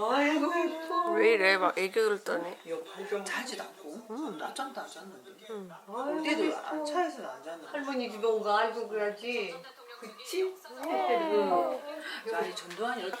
아이고 예뻐. 왜 이래? 막 애교를 떠네. 이거 발병 자지도 않고. 낮잠도 안 잤는데 음. 어디도 차에서 안 잤는데 할머니 집온거 알고 그래야지. 그치? 응. 아니 전두환이 이렇게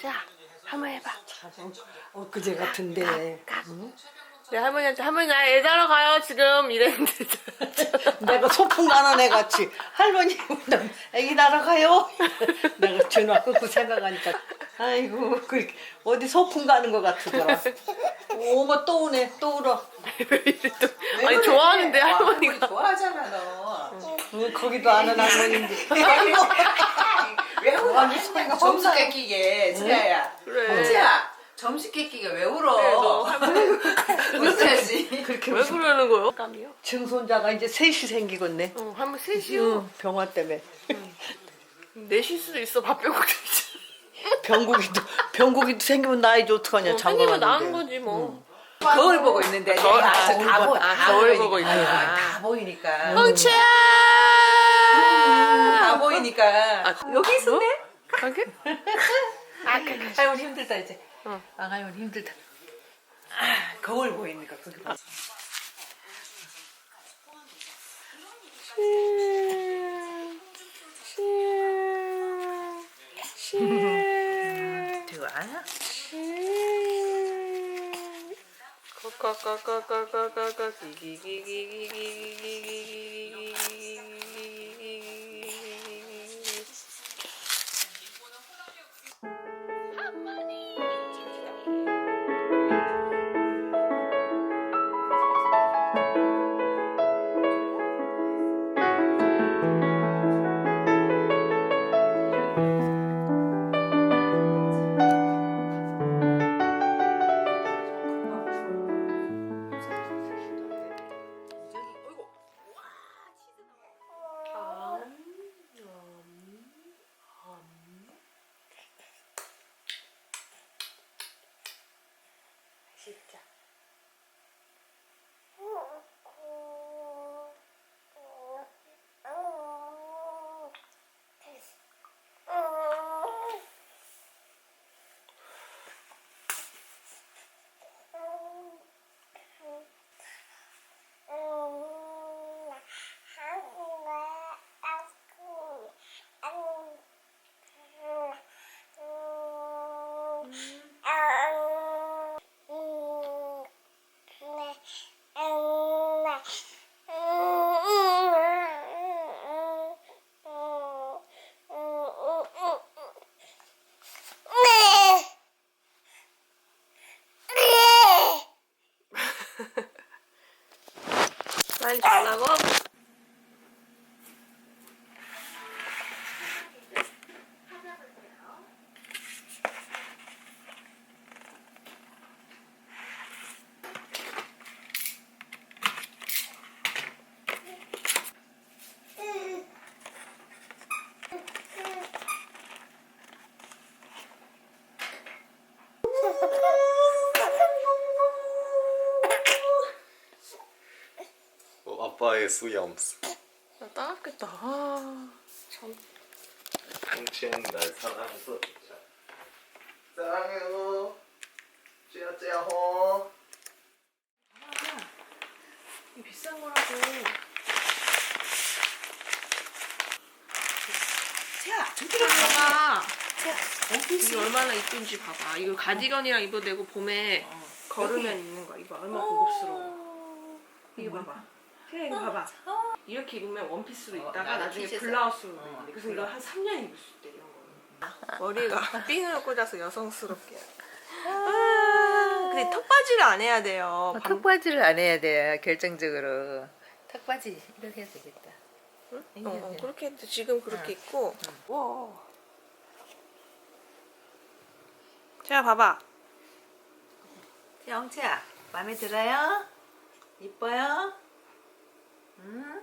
자 한번 해봐. 엊그제 같은데. 내 할머니한테 할머니 나 애 자러 가요 지금. 이랬는데. 내가 소풍 가는 애 같이 할머니 애기 낳으러 가요. 내가 전화 끊고 생각하니까 아이고 그 어디 소풍 가는 것 같더라. 오머 뭐 또 오네 또 울어. 아니 그래? 좋아하는데 아, 할머니가 할머니 좋아하잖아 너. 응, 거기도 아는 할머니인데. 뭐. 왜 울어? 점수 깨끼게 지아야. 그래. 지아 점수 깨끼게 왜 울어? 그래, 이렇게 왜 오신- 그러는 거요? 깜이요? 증손자가 이제 셋이 생기겠네. 어, 응, 한번 뭐 셋이요. 응, 병화 때문에. 넷일 수도 있어. 밥 빼고 있지. 병국이도 병국이도 생기면 나 이제 어떡하냐 어, 생기면 장가가는데. 나은 거지 뭐. 거울 보고 있는데 아, 거울, 내가 거울 다, 보, 봐. 아, 다 거울 보고 있는 거야. 다 보이니까. 흥채야. 다 보이니까. 아, 여기 있었네. 뭐? 가게? 아가가 우리 힘들다 이제. 응. 아가이 우리 힘들다. 아, 거울 보이니까 거기 봐. 들고 와요? 꼬꼬꼬꼬꼬꼬꼬꼬 기기기기기기기기기기 빨리 자라고. 수염스. 나 따갑겠다. 아, 참. 당신 날 사랑해서. 사랑해요. 찌야찌야호. 이 비싼 거라고. 자, 저기로 봐봐. 자, 이게 원피스. 얼마나 이쁜지 봐봐. 이거 가디건이랑 입어도 되고 봄에 걸으면 입는 거야. 이거 얼마나 고급스러워. 이거 봐봐. 그래 이거 봐봐. 이렇게 입으면 원피스로 입다가 나는 나중에 티셔츠. 블라우스로 어, 입는데 그래서 이거 한 3년 입을 수 있대 이런 거. 머리가 핀을 꽂아서 여성스럽게. 아, 근데 턱받이를 안 해야 돼요. 반- 턱바지를 안 해야 돼 결정적으로 턱바지 이렇게 해야 되겠다 어, 어, 그렇게 했는데 지금 그렇게 입고. 와. 자 봐봐. 영채야 마음에 들어요? 이뻐요? 응?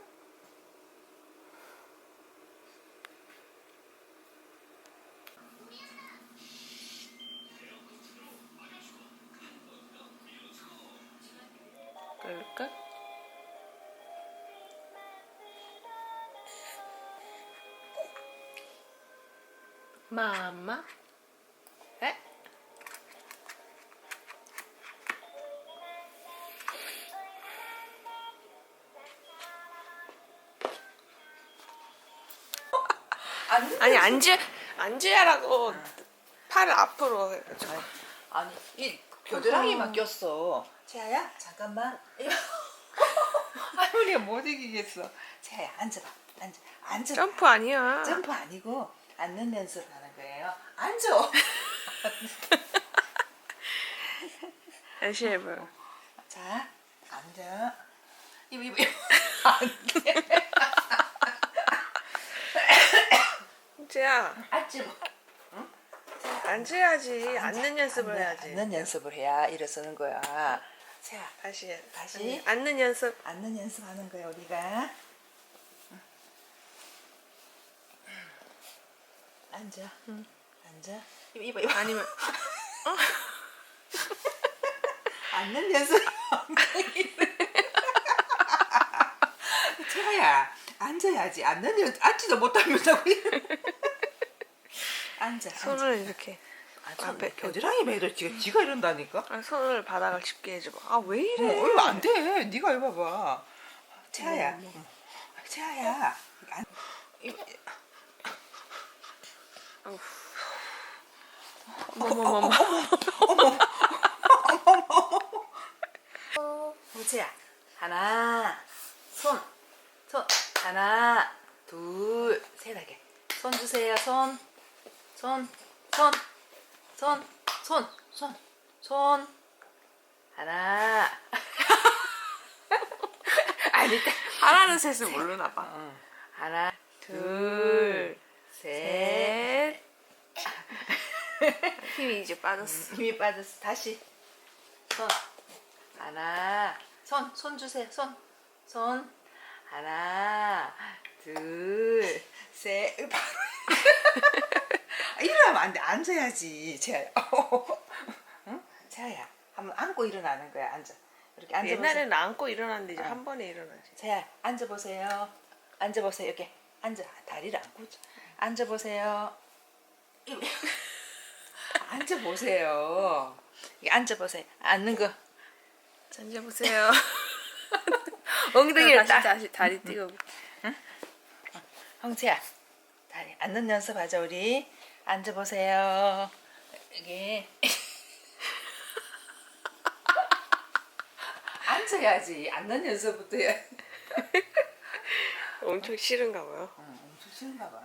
끌까? 마마 아니 앉으 앉으라고 팔을 앞으로 해가지고. 아니 이 겨드랑이만 꼈어. 재아야 잠깐만. 할머니가 못 이기겠어. 재아야 앉아봐. 앉아. 앉아. 점프 아니야. 점프 아니고 앉는 연습하는 거예요. 앉아. 다시 해봐요. 자 앉아. 이거 이거 이거. 안돼. 앉지 마. 앉아야지. 앉는 연습을. 해야지. 앉는 연습을 해야 일어서는 거야. 자 다시 해. 다시. 앉는 연습. 앉는 연습하는 거야 우리가. 앉아. 앉아. 이거 이거 이거. 아니면 앉는 연습. 채아야 앉아야지. 앉는 연 앉지도 못하면서 앉아. 손을 이렇게 앉아. 앞에 겨드랑이 매도 지가 지가 이런다니까. 아, 손을 바닥을 짚게 해줘봐. 아왜 이래? 어, 이거 안 돼. 네가 해봐봐. 채아야. 응. 채아야. 안, 이거- 어머머머. 우지야 하나 손 손 하나 둘 세다게 손 주세요 손 손 손 손 손 손 손. 하나. 아니 하나는 셋을 모르나 봐. 하나 둘, 둘셋. 셋. 힘이 이제 빠졌어. 힘이 빠졌어. 다시. 손. 하나. 손 손 주세요. 손 손. 하나 둘 셋. 바로 일어나면 안 돼. 앉아야지. 재아야 응? 재아야 한번 안고 일어나는 거야. 앉아. 이렇게 앉아보세요. 옛날에는 안고 일어났는데 이제 한 번에 일어나지. 재아 앉아보세요. 앉아보세요. 이렇게 앉아. 다리를 안 꽂아 앉아보세요. 앉아보세요. 앉아보세요. 앉는 거. 앉아보세요. 엉덩이를 다시, 다시 다리 띄고. 형태야 다리. 앉는 연습하자 우리 앉아보세요 여기 앉아야지 앉는 연습부터 해 엄청 싫은가 봐요. 응, 엄청 싫은가 봐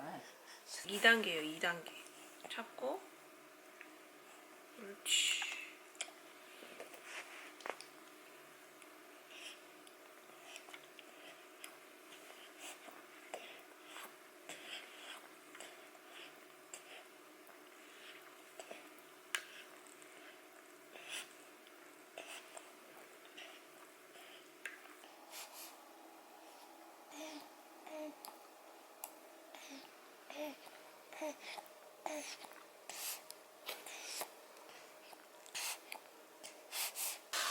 2단계예요. 2단계. 잡고. 그렇지.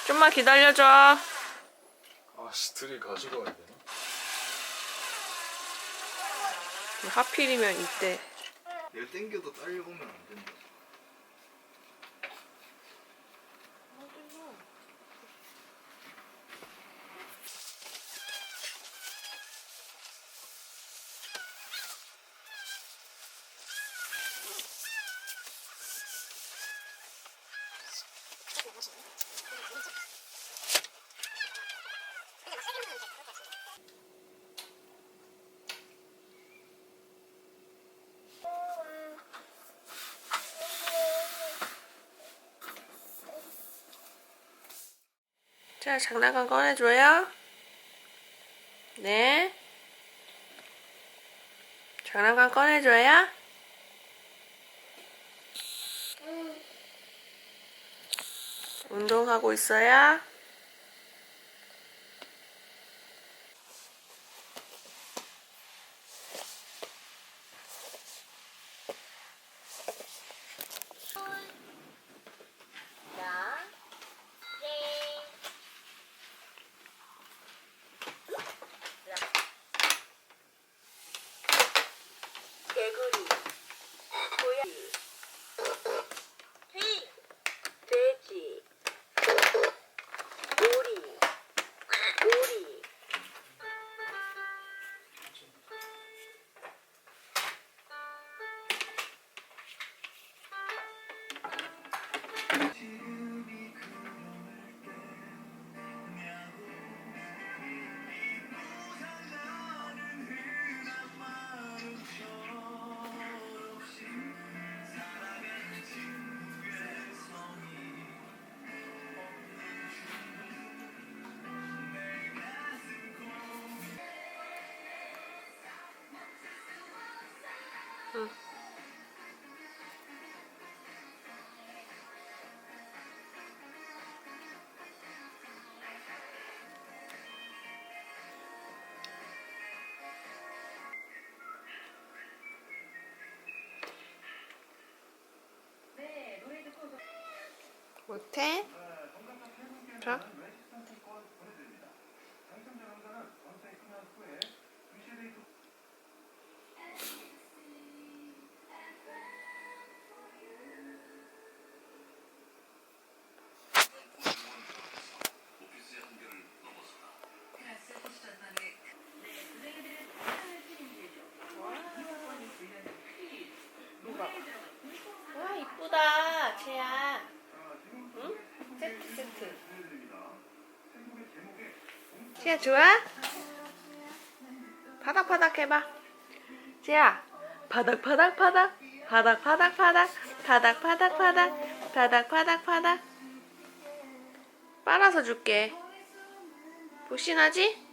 좀만 기다려줘. 아씨 둘이 가지고 와야 되나? 하필이면 이때. 얘 땡겨도 딸려오면 안 된다 자, 장난감 꺼내줘요. 네. 장난감 꺼내줘요. 운동하고 있어요. 못해? 자. 와 이쁘다 채야 지야 좋아? 바닥바닥 해봐. 지야 바닥바닥바닥 바닥바닥바닥 바닥바닥바닥 바닥바닥바닥 빨아서 줄게. 불신하지?